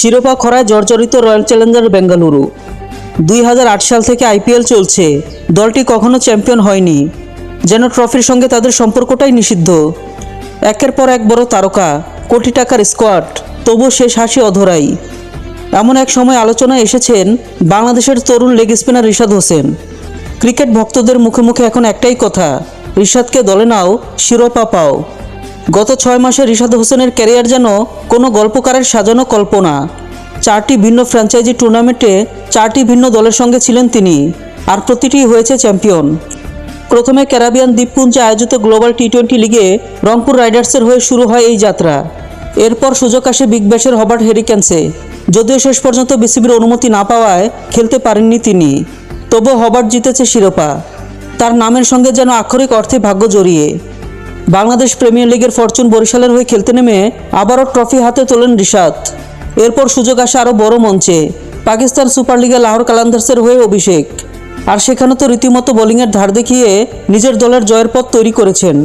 শিরোপা খরায় জর্জরিত royal Challenger Bengaluru. দুই হাজার আট সাল থেকে আইপিএল চলছে। দলটি কখনো চ্যাম্পিয়ন হয়নি। যেন ট্রফির সঙ্গে তাদের সম্পর্কটাই নিষিদ্ধ। একের পর এক বড় তারকা, কোটি টাকার স্কোয়াড তবু শেষ হাসি অধরাই। এমন এক সময় আলোচনায় এসেছেন বাংলাদেশের তরুণ leg spinner Rishad Hossain. Cricket ভক্তদের মুখে মুখে এখন একটাই কথা, রিশাদকে দলে নাও, শিরোপা পাও। গত ছয় মাসে রিশাদ হোসেনের ক্যারিয়ার যেন কোনো গল্পকারের সাজানো কল্পনা। চারটি ভিন্ন ফ্র্যাঞ্চাইজি টুর্নামেন্টে চারটি ভিন্ন দলের সঙ্গে ছিলেন তিনি, আর প্রতিটি হয়েছে চ্যাম্পিয়ন। প্রথমে ক্যারাবিয়ান দ্বীপপুঞ্জে আয়োজিত গ্লোবাল টি টোয়েন্টি লিগে রংপুর রাইডার্সের হয়ে শুরু হয় এই যাত্রা। এরপর সুযোগ আসে বিগ ব্যাশের হবার্ট হেরিকেন্সে, যদিও শেষ পর্যন্ত বিসিবির অনুমতি না পাওয়ায় খেলতে পারেননি তিনি। তবু হবার্ট জিতেছে শিরোপা। তার নামের সঙ্গে যেন আক্ষরিক অর্থে ভাগ্য জড়িয়ে। বাংলাদেশ প্রিমিয়ার লিগের ফরচুন বরিশালের হয়ে খেলতে নেমে আবারও ট্রফি হাতে তোলেন রিশাদ। এরপর সুযোগ আসে আরও বড় মঞ্চে, পাকিস্তান সুপার লিগে লাহোর কালান্দার্সের হয়ে অভিষেক। আর সেখানে তো রীতিমতো বোলিংয়ের ধার দেখিয়ে নিজের দলের জয়ের পথ তৈরি করেছেন।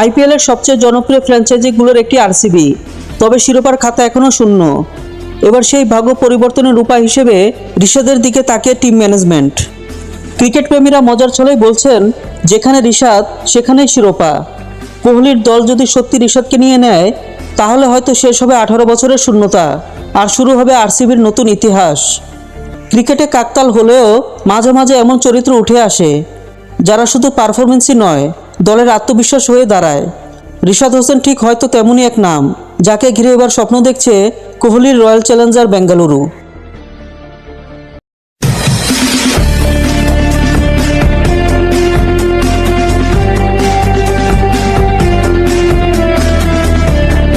আইপিএলের সবচেয়ে জনপ্রিয় ফ্র্যাঞ্চাইজিগুলোর একটি আরসিবি, তবে শিরোপার খাতা এখনও শূন্য। এবার সেই ভাগ্য পরিবর্তনের উপায় হিসেবে ঋষাদের দিকে তাকিয়ে টিম ম্যানেজমেন্ট। ক্রিকেট প্রেমীরা মজার ছলেই বলছেন, যেখানে ঋষাদ সেখানেই শিরোপা। কোহলির দল যদি সত্যি ঋষাদকে নিয়ে নেয়, তাহলে হয়তো শেষ হবে আঠারো বছরের শূন্যতা, আর শুরু হবে আরসিবির নতুন ইতিহাস। ক্রিকেটে কাকতাল হলেও মাঝে মাঝে এমন চরিত্র উঠে আসে, যারা শুধু পারফরমেন্সই নয়, দলের আত্মবিশ্বাস হয়ে দাঁড়ায়। রিশাদ হোসেন ঠিক হয়তো তেমনই এক নাম, যাকে ঘিরে এবার স্বপ্ন দেখছে কোহলির রয়্যাল চ্যালেঞ্জার বেঙ্গালুরু।